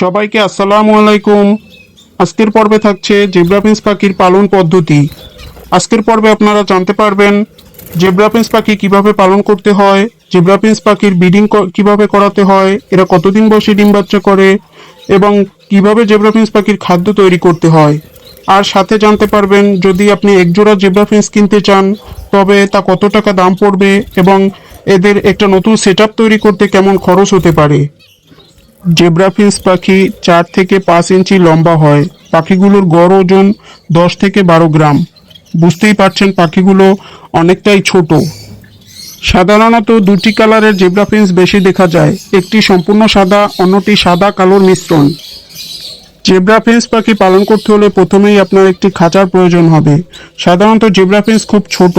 সবাইকে আসসালামু আলাইকুম। আজকের পর্বে থাকছে জেব্রা প্রিন্স পাখির পালন পদ্ধতি। আজকের পর্বে আপনারা জানতে পারবেন জেব্রা প্রিন্স পাখি কীভাবে পালন করতে হয়, জেব্রা প্রিন্স পাখির ব্রিডিং কীভাবে করাতে হয়, এরা কতদিন বসে ডিম বাচ্চা করে, এবং কীভাবে জেব্রা প্রিন্স পাখির খাদ্য তৈরি করতে হয়। আর সাথে জানতে পারবেন, যদি আপনি একজোড়া জেব্রা প্রিন্স কিনতে চান, তবে তা কত টাকা দাম পড়বে এবং এদের একটা নতুন সেট তৈরি করতে কেমন খরচ হতে পারে? জেব্রা ফিন্স পাখি চার থেকে পাঁচ ইঞ্চি লম্বা হয়। পাখিগুলোর গড় ওজন দশ থেকে বারো গ্রাম। বুঝতেই পারছেন পাখিগুলো অনেকটাই ছোট। সাধারণত দুটি কালারের জেব্রা ফিন্স বেশি দেখা যায়, একটি সম্পূর্ণ সাদা, অন্যটি সাদা কালোর মিশ্রণ। জেব্রা ফেন্স পাখি পালন করতে হলে প্রথমেই আপনার একটি খাঁচার প্রয়োজন হবে। সাধারণত জেব্রা ফেন্স খুব ছোট,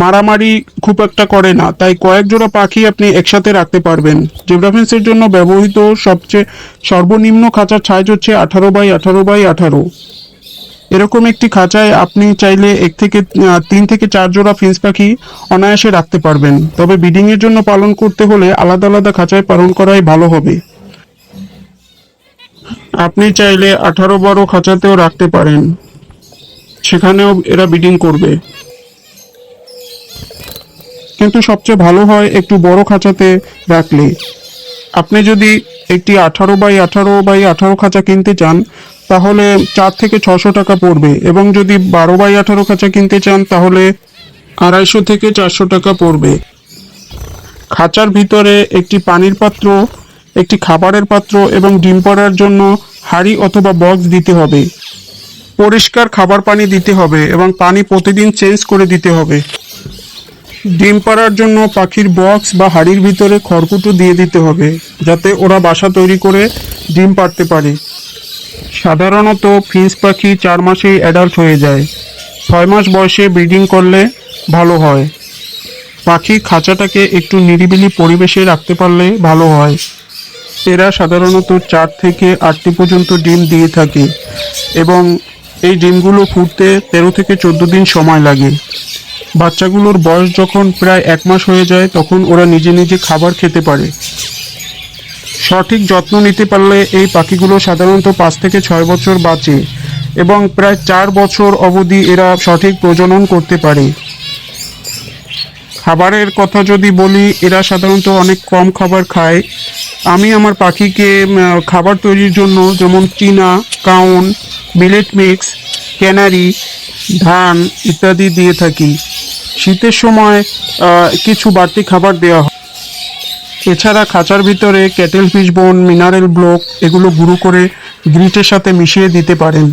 মারামারি খুব একটা করে না, তাই কয়েক জোড়া পাখি আপনি একসাথে রাখতে পারবেন। জেব্রা ফেন্সের জন্য ব্যবহৃত সবচেয়ে সর্বনিম্ন খাঁচার সাইজ হচ্ছে আঠারো বাই আঠারো বাই আঠারো। এরকম একটি খাঁচায় আপনি চাইলে এক থেকে তিন থেকে চার জোড়া ফিন্স পাখি অনায়াসে রাখতে পারবেন। তবে ব্রিডিং এর জন্য পালন করতে হলে আলাদা আলাদা খাঁচায় পালন করাই ভালো হবে। আপনি চাইলে আঠারো বারো খাঁচাতেও রাখতে পারেন। সেখানেও এরা ব্রিডিং করবে। কিন্তু সবচেয়ে ভালো হয় একটু বড় খাঁচাতে রাখলে। আপনি যদি একটি আঠারো বাই আঠারো বাই আঠারো খাঁচা কিনতে চান, তাহলে চার থেকে ছশো টাকা পড়বে এবং যদি বারো বাই আঠারো খাঁচা কিনতে চান, তাহলে আড়াইশো থেকে চারশো টাকা পড়বে। খাঁচার ভিতরে একটি পানির পাত্র একটি খাবারের পাত্র এবং ডিম পাড়ার জন্য হাঁড়ি অথবা বক্স দিতে হবে। পরিষ্কার খাবার পানি দিতে হবে এবং পানি প্রতিদিন চেঞ্জ করে দিতে হবে। ডিম পাড়ার জন্য পাখির বক্স বা হাড়ির ভিতরে খড়কুটো দিয়ে দিতে হবে, যাতে ওরা বাসা তৈরি করে ডিম পাড়তে পারে। সাধারণত ফিন্স পাখি চার মাসেই অ্যাডাল্ট হয়ে যায়। ছয় মাস বয়সে ব্রিডিং করলে ভালো হয়। পাখি খাঁচাটাকে একটু নিরিবিলি পরিবেশে রাখতে পারলে ভালো হয়। এরা সাধারণত চার থেকে আটটি পর্যন্ত ডিম দিয়ে থাকে এবং এই ডিমগুলো ফুটতে তেরো থেকে চোদ্দ দিন সময় লাগে। বাচ্চাগুলোর বয়স যখন প্রায় এক মাস হয়ে যায়, তখন ওরা নিজে নিজে খাবার খেতে পারে। সঠিক যত্ন নিতে পারলে এই পাখিগুলো সাধারণত পাঁচ থেকে ছয় বছর বাঁচে এবং প্রায় চার বছর অবধি এরা সঠিক প্রজনন করতে পারে। খাবারের কথা যদি বলি, এরা সাধারণত অনেক কম খাবার খায় আমি আমার পাখিকে খাবার তৈরির জন্য যেমন চীনা, কাউন মিলেট মিক্স ক্যানারি ধান ইত্যাদি দিয়ে থাকি। শীতের সময় কিছু বাড়তি খাবার দেওয়া হয়। এছাড়া খাঁচার ভিতরে cattle fish bone, mineral block এগুলো গুঁড়ো করে গ্রিটের সাথে মিশিয়ে দিতে পারেন।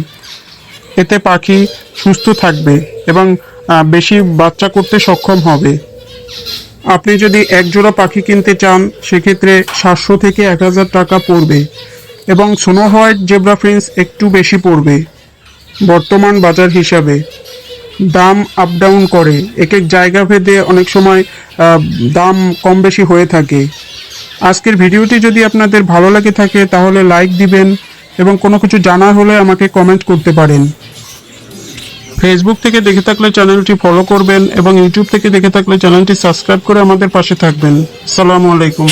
এতে পাখি সুস্থ থাকবে এবং বেশি বাচ্চা করতে সক্ষম হবে। আপনি যদি এক জোড়া পাখি কিনতে চান, সেক্ষেত্রে সাতশো থেকে এক হাজার টাকা পড়বে এবং সোনো হোয়াইট জেব্রা ফ্রিন্স একটু বেশি পড়বে বর্তমান বাজার হিসাবে। দাম আপ ডাউন করে। এক এক জায়গা ভেদে অনেক সময় দাম কম বেশি হয়ে থাকে। আজকের ভিডিওটি যদি আপনাদের ভালো লাগে থাকে, তাহলে লাইক দিবেন এবং কোনো কিছু জানার হলে আমাকে কমেন্ট করতে পারেন। ফেসবুক থেকে দেখে থাকলে চ্যানেলটি ফলো করবেন এবং ইউটিউব থেকে দেখে থাকলে চ্যানেলটি সাবস্ক্রাইব করে আমাদের পাশে থাকবেন। সালামু আলাইকুম।